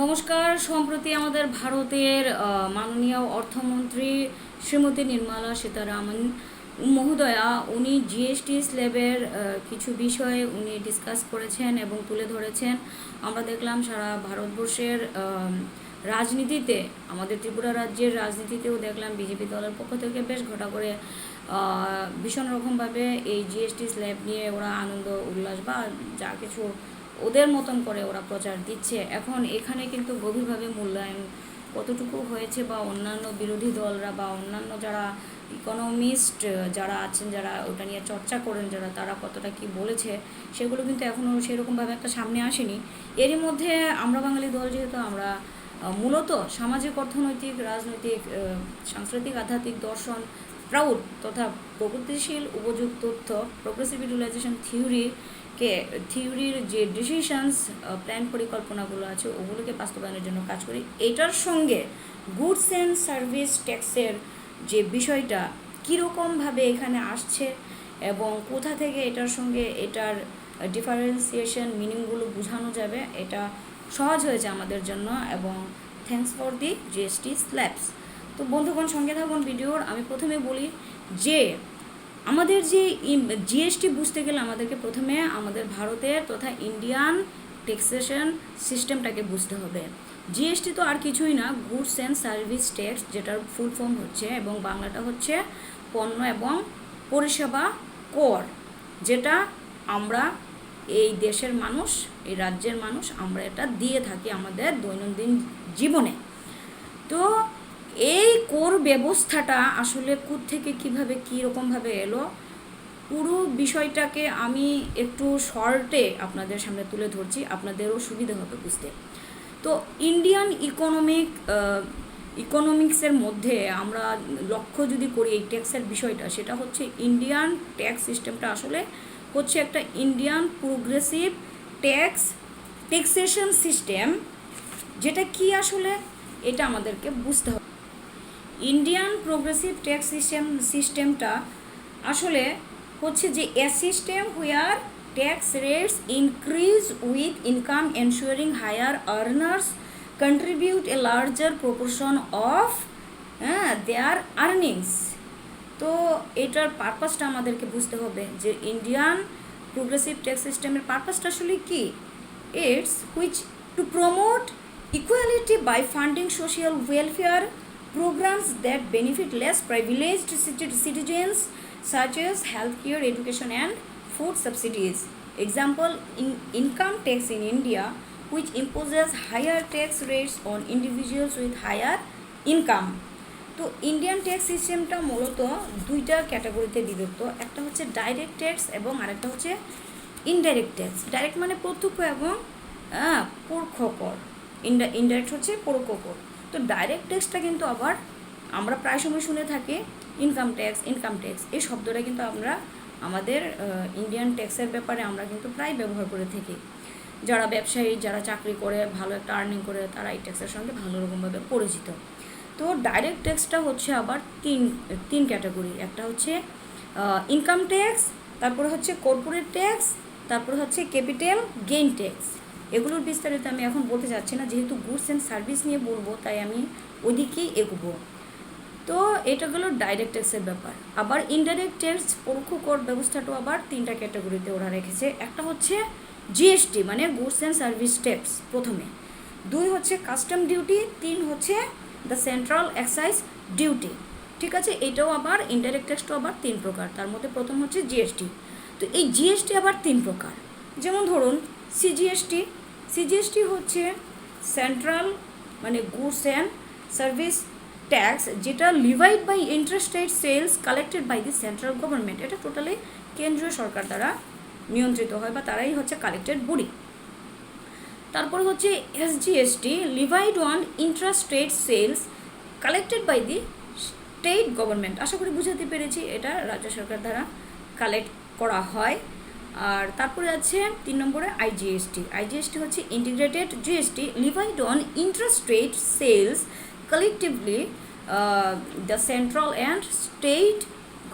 নমস্কার। সম্প্রতি আমাদের ভারতের মাননীয় অর্থমন্ত্রী শ্রীমতী নির্মলা সীতারামন মহোদয়া, উনি জিএসটি স্ল্যাবের কিছু বিষয়ে উনি ডিসকাস করেছেন এবং তুলে ধরেছেন। আমরা দেখলাম সারা ভারতবর্ষের রাজনীতিতে, আমাদের ত্রিপুরা রাজ্যের রাজনীতিতেও দেখলাম বিজেপি দলের পক্ষ থেকে বেশ ঘটা করে ভীষণ রকমভাবে এই জিএসটি স্ল্যাব নিয়ে ওরা আনন্দ, উল্লাস বা যা কিছু ওদের মতন করে ওরা প্রচার দিচ্ছে। এখন এখানে কিন্তু গভীরভাবে মূল্যায়ন কতটুকু হয়েছে বা অন্যান্য বিরোধী দলরা বা অন্যান্য যারা ইকোনমিস্ট যারা আছেন, যারা ওটা নিয়ে চর্চা করেন, যারা তারা কতটা কি বলেছে, সেগুলো কিন্তু এখনও সেরকমভাবে একটা সামনে আসেনি। এরই মধ্যে আমরা বাঙালি দল যেহেতু, আমরা মূলত সামাজিক, অর্থনৈতিক, রাজনৈতিক সাংস্কৃতিক, আধ্যাত্মিক, দর্শন প্রাউড তথা প্রগতিশীল, উপযুক্ত তথ্য প্রোগ্রেসিভ ইউটিলাইজেশন থিওরিকে থিওরির যে ডিসিশনস প্ল্যান পরিকল্পনাগুলো আছে, ওগুলোকে বাস্তবায়নের জন্য কাজ করি। এটার সঙ্গে গুডস অ্যান্ড সার্ভিস ট্যাক্সের যে বিষয়টা, কীরকমভাবে এখানে আসছে এবং কোথা থেকে এটার সঙ্গে এটার ডিফারেন্সিয়েশন মিনিংগুলো বোঝানো যাবে, এটা সহজ হয়েছে আমাদের জন্য এবং thanks for the GST slabs তো বন্ধুগণ, সঙ্গে থাকুন ভিডিওর। আমি প্রথমে বলি যে আমাদের যে জিএসটি বুঝতে গেলে আমাদেরকে প্রথমে আমাদের ভারতের তথা ইন্ডিয়ান ট্যাক্সেশন সিস্টেমটাকে বুঝতে হবে। জিএসটি তো আর কিছুই না গুডস অ্যান্ড সার্ভিস ট্যাক্স যেটার ফুল ফর্ম হচ্ছে এবং বাংলাটা হচ্ছে পণ্য এবং পরিষেবা কর, যেটা আমরা এই দেশের মানুষ, এই রাজ্যের মানুষ আমরা এটা দিয়ে থাকি আমাদের দৈনন্দিন জীবনে। তো এই কোর ব্যবস্থাটা আসলে কোথ থেকে কীভাবে কী রকমভাবে এলো? পুরো বিষয়টাকে আমি একটু শর্টে আপনাদের সামনে তুলে ধরছি, আপনাদেরও সুবিধা হবে বুঝতে। তো ইন্ডিয়ান ইকোনমিক ইকোনমিক্সের মধ্যে আমরা লক্ষ্য যদি করি এই ট্যাক্সের বিষয়টা, সেটা হচ্ছে ইন্ডিয়ান ট্যাক্স সিস্টেমটা আসলে হচ্ছে একটা Indian progressive tax taxation system, যেটা কি আসলে? এটা আমাদেরকে বুঝতে হবে। ইন্ডিয়ান প্রোগ্রেসিভ ট্যাক্স সিস্টেম সিস্টেমটা আসলে হচ্ছে যে a system where tax rates increase with income ensuring higher earners contribute a larger proportion of হ্যাঁ দেয়ার আর্নিংস তো এটার পারপাসটা আমাদেরকে বুঝতে হবে যে ইন্ডিয়ান প্রোগ্রেসিভ ট্যাক্স সিস্টেমের পারপাসটা আসলে কি? It's which to promote equality by funding social welfare programs that benefit less privileged citizens such as healthcare, education, and food subsidies. Example in income tax in India, which imposes higher tax rates on individuals with higher income. তো Indian tax সিস্টেমটা মূলত দুইটা ক্যাটাগরিতে বিভক্ত একটা হচ্ছে direct tax এবং আরেকটা হচ্ছে ইনডাইরেক্ট ট্যাক্স ডাইরেক্ট মানে প্রত্যক্ষ এবং পরোক্ষ কর ইনডাইরেক্ট হচ্ছে পরোক্ষ কর তো ডাইরেক্ট ট্যাক্সটা কিন্তু আবার আমরা প্রায় সময় শুনে থাকি ইনকাম ট্যাক্স ইনকাম ট্যাক্স এই শব্দটা কিন্তু আমরা আমাদের ইন্ডিয়ান ট্যাক্সের ব্যাপারে আমরা কিন্তু প্রায় ব্যবহার করে থাকি। যারা ব্যবসায়ী, যারা চাকরি করে, ভালো একটা আর্নিং করে, তারা এই ট্যাক্সের সঙ্গে ভালো রকমভাবে পরিচিত। তো ডাইরেক্ট ট্যাক্সটা হচ্ছে আবার তিন তিন ক্যাটাগরি একটা হচ্ছে ইনকাম ট্যাক্স তারপরে হচ্ছে কর্পোরেট ট্যাক্স তারপরে হচ্ছে ক্যাপিটাল গেইন ট্যাক্স এগুলোর বিস্তারিত আমি এখন বলতে চাচ্ছি না, যেহেতু গুডস অ্যান্ড সার্ভিস নিয়ে বলব, তাই আমি ওইদিকেই এগোবো। তো এটা গেলো ডাইরেক্ট ট্যাক্সের ব্যাপার। আবার ইনডাইরেক্ট ট্যাক্স পরোক্ষ কর ব্যবস্থাটাও আবার তিনটা ক্যাটাগরিতে ওরা রেখেছে। একটা হচ্ছে জিএসটি মানে গুডস অ্যান্ড সার্ভিস ট্যাক্স প্রথমে। দুই হচ্ছে কাস্টম ডিউটি তিন হচ্ছে দ্য সেন্ট্রাল এক্সাইজ ডিউটি ঠিক আছে? এটাও আবার ইনডাইরেক্ট ট্যাক্সটাও আবার তিন প্রকার। তার মধ্যে প্রথম হচ্ছে জিএসটি তো এই জিএসটি আবার তিন প্রকার। যেমন ধরুন সিজিএসটি সিজিএসটি হচ্ছে সেন্ট্রাল মানে গুডস অ্যান্ড সার্ভিস ট্যাক্স, যেটা levied by intrastate sales collected by the central government. এটা টোটালি কেন্দ্রীয় সরকার দ্বারা নিয়ন্ত্রিত হয় বা তারাই হচ্ছে কালেক্টেড বডি। তারপরে হচ্ছে SGST, levied on intrastate sales collected by the state government. আশা করি বুঝাতে পেরেছি, এটা রাজ্য সরকার দ্বারা কালেক্ট করা হয়। আর তারপরে আছে তিন নম্বরে আইজিএসটি আইজিএসটি হচ্ছে integrated GST levied on intrastate sales collectively the central and state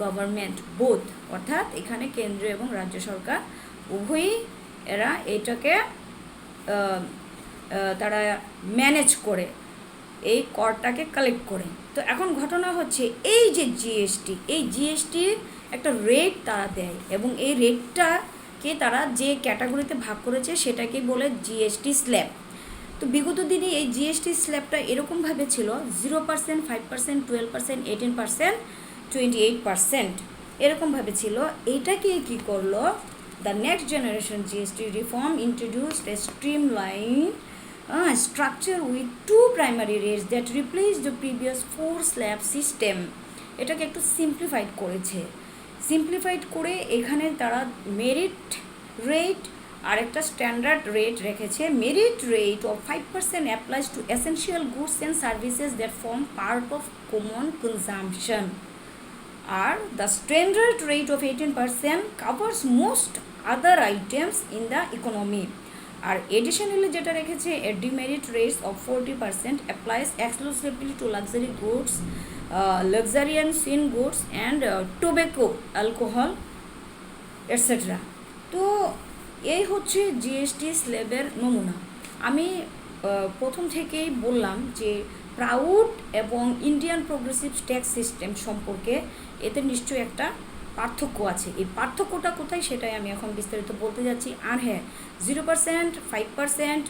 government বোধ অর্থাৎ এখানে কেন্দ্র এবং রাজ্য সরকার, উভয়ই এরা এটাকে তারা ম্যানেজ করে, এই করটাকে কালেক্ট করে। তো এখন ঘটনা হচ্ছে, এই যে জিএসটি এই জিএসটির একটা রেট তারা দেয় এবং এই রেটটাকে তারা যে ক্যাটাগরিতে ভাগ করেছে সেটাকে বলে জিএসটি স্ল্যাব তো বিগত দিনে এই জিএসটি স্ল্যাবটা এরকমভাবে ছিল zero percent five percent twelve percent eighteen percent twenty eight percent এরকমভাবে ছিল। এইটাকে কী করল? The next generation GST reform introduced a streamline structure with two primary rates that replace the previous four slab system এটাকে একটু simplified করেছে। Simplified করে এখানে তারা মেরিট রেট আর একটা স্ট্যান্ডার্ড রেট রেখেছে। Merit rate of five percent applies to essential goods and services that form part of common consumption R the standard rate of eighteen percent covers most other items in the economy R additionally যেটা রেখেছে demerit rates of forty percent applies exclusively to luxury goods luxury and sin goods and tobacco alcohol etcetera তো এই হচ্ছে GST স্ল্যাবের নমুনা। আমি আহ, প্রথম থেকেই বললাম যে প্রাউড এবং ইন্ডিয়ান প্রোগ্রেসিভ ট্যাক্স সিস্টেম সম্পর্কে এতে নিশ্চয়ই একটা পার্থক্য আছে। এই পার্থক্যটা কোথায় সেটাই আমি এখন বিস্তারিত বলতে যাচ্ছি। আর হ্যাঁ zero percent five percent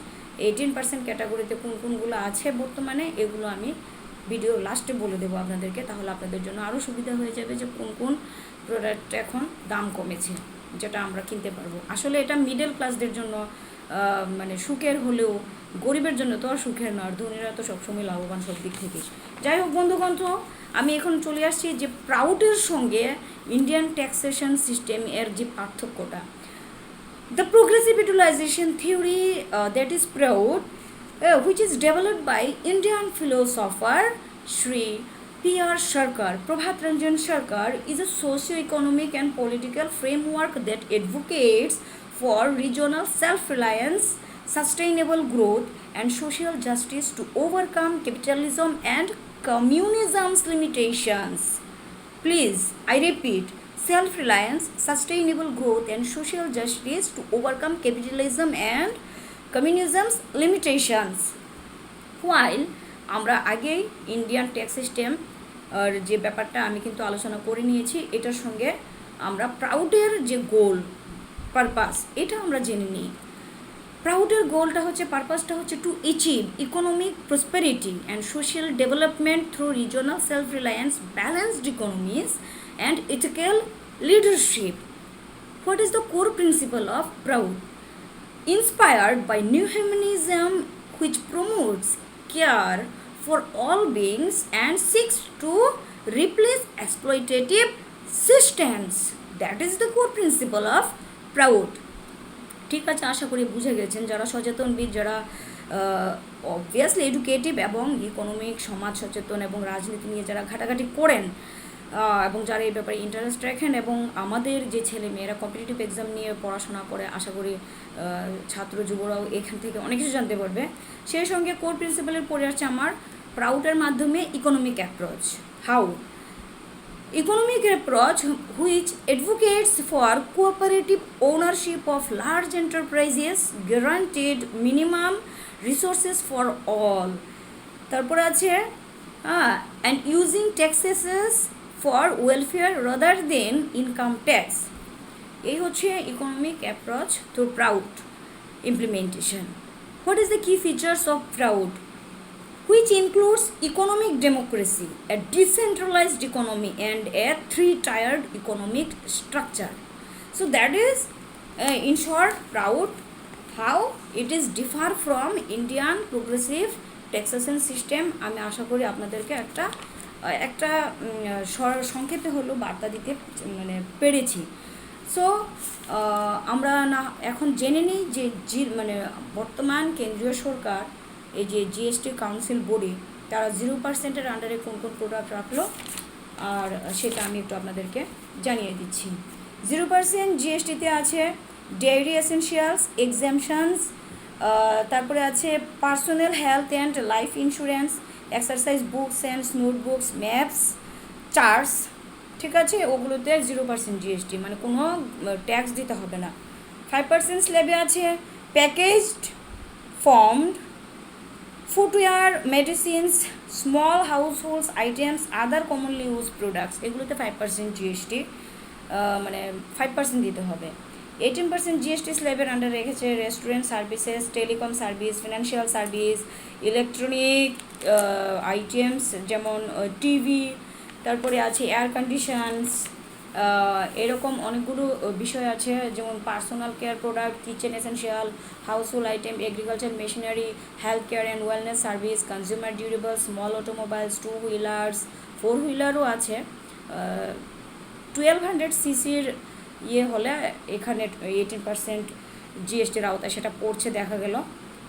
eighteen percent ক্যাটাগরিতে কোন কোনগুলো আছে বর্তমানে এগুলো আমি ভিডিও লাস্টে বলে দেবো আপনাদেরকে তাহলে আপনাদের জন্য আরও সুবিধা হয়ে যাবে যে কোন কোন প্রোডাক্ট এখন দাম কমেছে যেটা আমরা কিনতে পারব। আসলে এটা মিডল ক্লাসদের জন্য মানে সুখের হলেও গরিবের জন্য তো আর সুখের নয় ধনীরা তো সবসময় লাভবান সব দিক থেকে যাই হোক বন্ধুগণ তো আমি এখন চলে আসছি যে প্রাউডের সঙ্গে ইন্ডিয়ান ট্যাক্সেশন সিস্টেম এর যে পার্থক্যটা। The progressive utilization theory that is proud, uh, which is developed by Indian philosopher Sri P.R. Sarkar, Prabhat Ranjan Sarkar, is a socio-economic and political framework that advocates for regional self-reliance, sustainable growth, and social justice to overcome capitalism and communism's limitations. Please, I repeat, self reliance, sustainable growth, and social justice to overcome capitalism and communism's limitations. While আমরা আগেই Indian tax system আর যে ব্যাপারটা আমি কিন্তু আলোচনা করে নিয়েছি, এটার সঙ্গে আমরা প্রাউডের যে গোল পারপাস এটা আমরা জেনে নিই প্রাউডের গোলটা হচ্ছে পারপাসটা হচ্ছে to achieve economic prosperity and social development through regional self reliance balanced economies and ethical leadership what is the core principle of PROUT inspired by new humanism which promotes care for all beings and seeks to replace exploitative systems that is the core principle of proud ঠিক আছে আশা করি বুঝে গেছেন যারা সচেতনবিদ যারা obviously educative এবং economic সমাজ সচেতন এবং রাজনীতি নিয়ে যারা ঘাটাঘাটি করেন এবং যারা এই ব্যাপারে ইন্টারেস্ট রাখেন এবং আমাদের যে ছেলে মেয়েরা কম্পিটিটিভ এক্সাম নিয়ে পড়াশোনা করে, আশা করি ছাত্র যুবরাও এখান থেকে অনেক কিছু জানতে পারবে। সেই সঙ্গে কোর প্রিন্সিপালের পড়ে আসছে আমার প্রাউডের মাধ্যমে economic approach how economic approach which advocates for cooperative ownership of large enterprises, guaranteed minimum resources for all তারপর আছে হ্যাঁ and using taxes for welfare rather than income tax এই হচ্ছে economic approach to PROUT implementation what is the key features of PROUT which includes economic democracy a decentralized economy and a three tiered economic structure so that is in short PROUT how it is differ from Indian progressive taxation system আমি আশা করি আপনাদেরকে একটা একটা সংক্ষেপে হলো বার্তা দিতে মানে পেরেছি। সো আমরা না, এখন জেনে নিই যে জি মানে বর্তমান কেন্দ্রীয় সরকার, এই যে জিএসটি কাউন্সিল বোর্ডে তারা জিরো পার্সেন্টের আন্ডারে কোন কোন প্রোডাক্ট রাখল? আর সেটা আমি একটু আপনাদেরকে জানিয়ে দিচ্ছি। জিরো পার্সেন্ট জিএসটিতে আছে ডেয়ারি এসেনশিয়ালস এক্সামশনস তারপরে আছে personal health and life insurance exercise books and notebooks maps charts ঠিক আছে? ওগুলোতে জিরো পার্সেন্ট জিএসটি মানে কোনো ট্যাক্স দিতে হবে না। ফাইভ পার্সেন্ট স্ল্যাবে আছে packaged formed footwear medicines small house holds items other commonly use products এগুলোতে ফাইভ পার্সেন্ট জিএসটি মানে ফাইভ পার্সেন্ট দিতে হবে। এইটিন পার্সেন্ট জিএসটি স্ল্যাবের আন্ডার রেখেছে restaurant services telecom service financial service electronic items যেমন TV তারপরে আছে এয়ার কন্ডিশনস এরকম অনেকগুলো বিষয় আছে, যেমন personal care product kitchen essential household item agriculture machinery health care and wellness service consumer durable small automobiles two wheelers four হুইলারও আছে twelve hundred সিসির ইয়ে হলে এখানে এইটিন পার্সেন্ট জিএসটির আওতায় সেটা পড়ছে, দেখা গেল।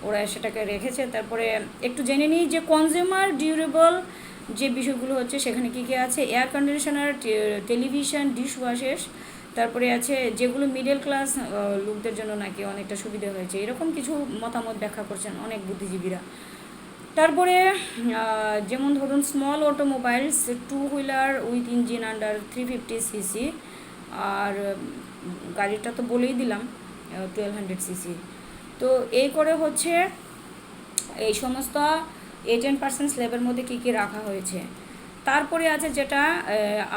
ওরা সেটাকে রেখেছে। তারপরে একটু জেনে নিই যে কনজিউমার ডিউরেবল যে বিষয়গুলো হচ্ছে, সেখানে কী কী আছে? Air conditioner television dish washes তারপরে আছে যেগুলো মিডল ক্লাস লোকদের জন্য নাকি অনেকটা সুবিধা হয়েছে। এরকম কিছু মতামত ব্যাখ্যা করছেন অনেক বুদ্ধিজীবীরা। তারপরে যেমন ধরুন small automobiles two wheeler with engine under three fifty CC আর গাড়িটা তো বলেই দিলাম টুয়েলভ হান্ড্রেড সিসি তো এই করে হচ্ছে, এই সমস্ত এইটেন পার্সেন্ট স্ল্যাবের মধ্যে কী কী রাখা হয়েছে? তারপরে আছে যেটা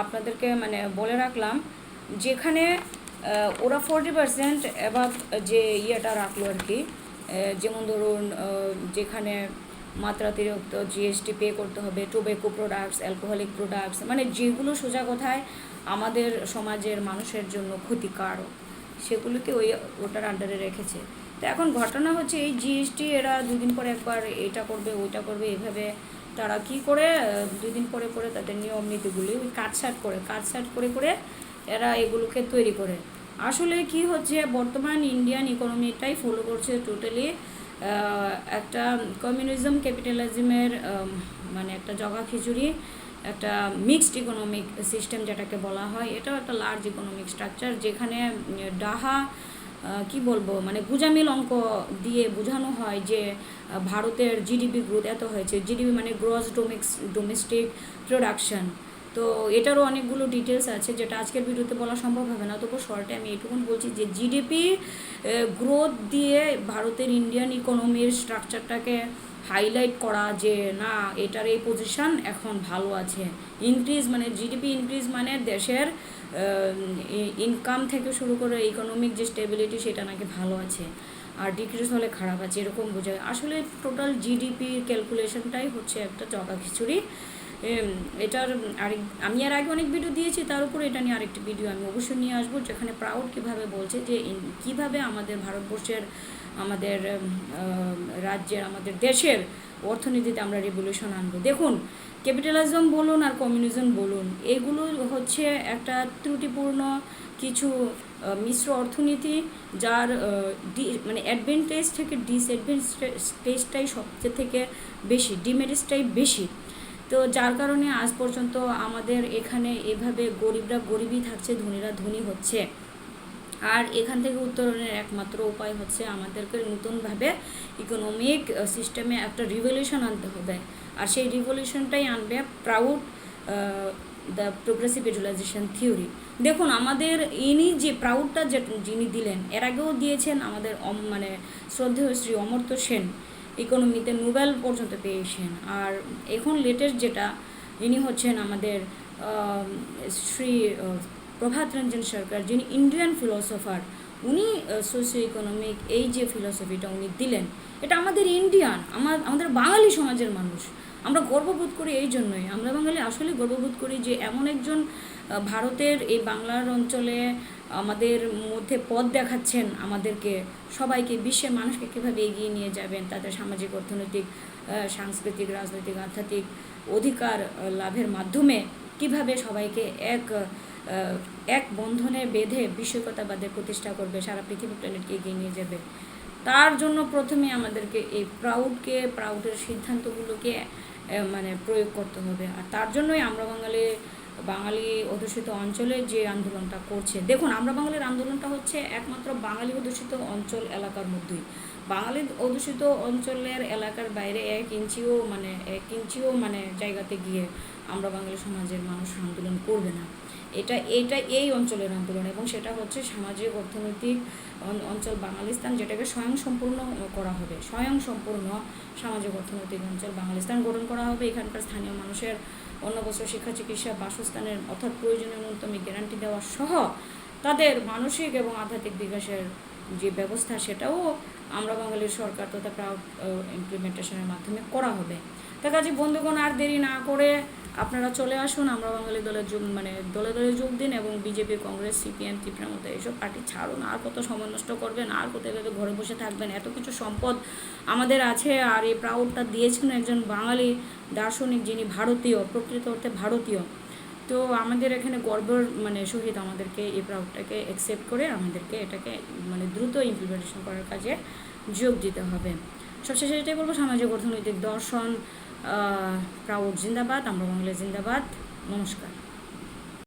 আপনাদেরকে মানে বলে রাখলাম, যেখানে ওরা ফোরটি পার্সেন্ট এবার যে ইয়েটা রাখল আর কি যেমন ধরুন যেখানে মাত্রাতিরিক্ত জিএসটি পে করতে হবে টোবেকো প্রোডাক্টস অ্যালকোহলিক প্রোডাক্টস মানে যেগুলো সোজা কথায় আমাদের সমাজের মানুষের জন্য ক্ষতিকারক সেগুলোকে ওই ওটার আন্ডারে রেখেছে। তো এখন ঘটনা হচ্ছে এই জিএসটি এরা দুদিন পরে একবার এটা করবে ওইটা করবে এভাবে তারা কি করে আহ, দুই দিন পরে পরে তাদের নিয়ম নীতিগুলি ওই কাটছাট করে কাটছাট করে করে এরা এগুলোকে তৈরি করে। আসলে কি হচ্ছে বর্তমান ইন্ডিয়ান ইকোনমিটাই ফলো করছে টোটালি একটা কমিউনিজম ক্যাপিটালিজমের মানে একটা জগা খিচুড়ি, একটা মিক্সড ইকোনমিক সিস্টেম যেটাকে বলা হয়, এটাও একটা লার্জ ইকোনমিক স্ট্রাকচার যেখানে ডাহা কি বলব মানে গুজামিল অঙ্ক দিয়ে বোঝানো হয় যে ভারতের জিডিপি গ্রোথ এত হয়েছে। জিডিপি মানে গ্রস ডোমিক্স ডোমেস্টিক প্রোডাকশন তো এটারও অনেকগুলো ডিটেলস আছে যেটা আজকের ভিডিওতে বলা সম্ভব হবে না। তবু শর্টে আমি এটুকুন বলছি যে জিডিপি গ্রোথ দিয়ে ভারতের ইন্ডিয়ান ইকোনমির স্ট্রাকচারটাকে হাইলাইট করা যে না, এটার এই পজিশন এখন ভালো আছে। ইনক্রিজ মানে জিডিপি ইনক্রিজ মানে দেশের ইনকাম থেকে শুরু করে ইকোনমিক যে স্টেবিলিটি সেটা নাকি ভালো আছে আর ডিক্রিজ হলে খারাপ আছে, এরকম বোঝায়। আসলে টোটাল জিডিপি ক্যালকুলেশনটাই হচ্ছে একটা জগা খিচুড়ি। এটার আরেক, আমি আর আগে অনেক ভিডিও দিয়েছি, তার উপরে এটা নিয়ে আরেকটি ভিডিও আমি অবশ্যই নিয়ে আসব, যেখানে প্রাউড কীভাবে বলছে যে কীভাবে আমাদের ভারতবর্ষের, আমাদের রাজ্যের, আমাদের দেশের অর্থনীতিতে আমরা রেভলিউশন আনব। দেখুন ক্যাপিটালিজম বলুন আর কমিউনিজম বলুন, এগুলো হচ্ছে একটা ত্রুটিপূর্ণ কিছু মিশ্র অর্থনীতি, যার ডি- মানে অ্যাডভান্টেজ থেকে ডিসঅ্যাডভান্টেজটাই সবচেয়ে থেকে বেশি ডিমেরিটসটাই বেশি। তো যার কারণে আজ পর্যন্ত আমাদের এখানে এভাবে গরিবরা গরিবই থাকছে, ধনীরা ধনী হচ্ছে। আর এখান থেকে উত্তরণের একমাত্র উপায় হচ্ছে আমাদেরকে নতুনভাবে ইকোনমিক সিস্টেমে একটা রিভলিউশন আনতে হবে। আর সেই রিভলিউশনটাই আনবে PROUT the progressive utilization theory দেখুন, আমাদের ইনি যে প্রাউডটা যে যিনি দিলেন, এর আগেও দিয়েছেন আমাদের মানে শ্রদ্ধেয় শ্রী অমর্ত্য সেন। ইকোনমিতে নোবেল পর্যন্ত পেয়েছেন। আর এখন লেটেস্ট যেটা, যিনি হচ্ছেন আমাদের শ্রী প্রভাত রঞ্জন সরকার, যিনি ইন্ডিয়ান ফিলোসফার উনি সোশিও ইকোনমিক এই যে ফিলোসফিটা উনি দিলেন, এটা আমাদের ইন্ডিয়ান আমার আমাদের বাঙালি সমাজের মানুষ। আমরা গর্ববোধ করি এই জন্যই। আমরা বাঙালি আসলে গর্ববোধ করি যে এমন একজন ভারতের এই বাংলার অঞ্চলে আমাদের মধ্যে পথ দেখাচ্ছেন আমাদেরকে, সবাইকে, বিশ্বের মানুষকে কীভাবে এগিয়ে নিয়ে যাবেন, তাদের সামাজিক, অর্থনৈতিক সাংস্কৃতিক, রাজনৈতিক, আধ্যাত্মিক অধিকার লাভের মাধ্যমে কীভাবে সবাইকে এক এক বন্ধনে বেঁধে বিশ্বকতাবাদের প্রতিষ্ঠা করবে, সারা পৃথিবী প্ল্যানেটকে এগিয়ে নিয়ে যাবে। তার জন্য প্রথমে আমাদেরকে এই প্রাউডকে প্রাউডের সিদ্ধান্তগুলোকে মানে প্রয়োগ করতে হবে। আর তার জন্যই আমরা বাঙালি বাঙালি অধ্যুষিত অঞ্চলে যে আন্দোলনটা করছে। দেখুন, আমরা বাঙালির আন্দোলনটা হচ্ছে একমাত্র বাঙালি অধ্যুষিত অঞ্চল এলাকার মধ্যেই। বাঙালি অধ্যুষিত অঞ্চলের এলাকার বাইরে এক ইঞ্চিও মানে এক ইঞ্চিও মানে জায়গাতে গিয়ে আমরা বাঙালি সমাজের মানুষ আন্দোলন করবে না। এটা এইটা এই অঞ্চলের আন্দোলন এবং সেটা হচ্ছে সামাজিক, অর্থনৈতিক অঞ্চল বাঙালিস্তান যেটাকে স্বয়ং সম্পূর্ণ করা হবে। স্বয়ং সম্পূর্ণ সামাজিক, অর্থনৈতিক অঞ্চল বাঙালিস্তান গঠন করা হবে। এখানকার স্থানীয় মানুষের অন্য বছর শিক্ষা, চিকিৎসা, বাসস্থানের অর্থাৎ প্রয়োজনীয় ন্যূনতম গ্যারান্টি দেওয়া সহ তাদের মানসিক এবং আধ্যাত্মিক বিকাশের যে ব্যবস্থা, সেটাও আমরা বাঙালির সরকার তথা প্রাউড ইমপ্লিমেন্টেশনের মাধ্যমে করা হবে। তা কাজে বন্ধুগণ, আর দেরি না করে আপনারা চলে আসুন, আমরা বাঙালি দলের যোগ মানে দলে দলে যোগ দিন এবং বিজেপি, কংগ্রেস, সিপিএম ত্রিপুরার মতো এইসব পার্টি ছাড়ুন। আর কত সময় নষ্ট করবেন, আর এভাবে ঘরে বসে থাকবেন? এত কিছু সম্পদ আমাদের আছে আর এই প্রাউডটা দিয়েছেন একজন বাঙালি দার্শনিক যিনি ভারতীয়, প্রকৃত অর্থে ভারতীয়। তো আমাদের এখানে গর্বর মানে সহিত আমাদেরকে এই প্রাউডটাকে অ্যাকসেপ্ট করে আমাদেরকে এটাকে মানে দ্রুত ইমপ্লিমেন্টেশন করার কাজে যোগ দিতে হবে। সবশেষে এটাই বলব, সামাজিক, অর্থনৈতিক, দর্শন প্রাউড জিন্দাবাদ আমরা বাংলা জিন্দাবাদ। নমস্কার।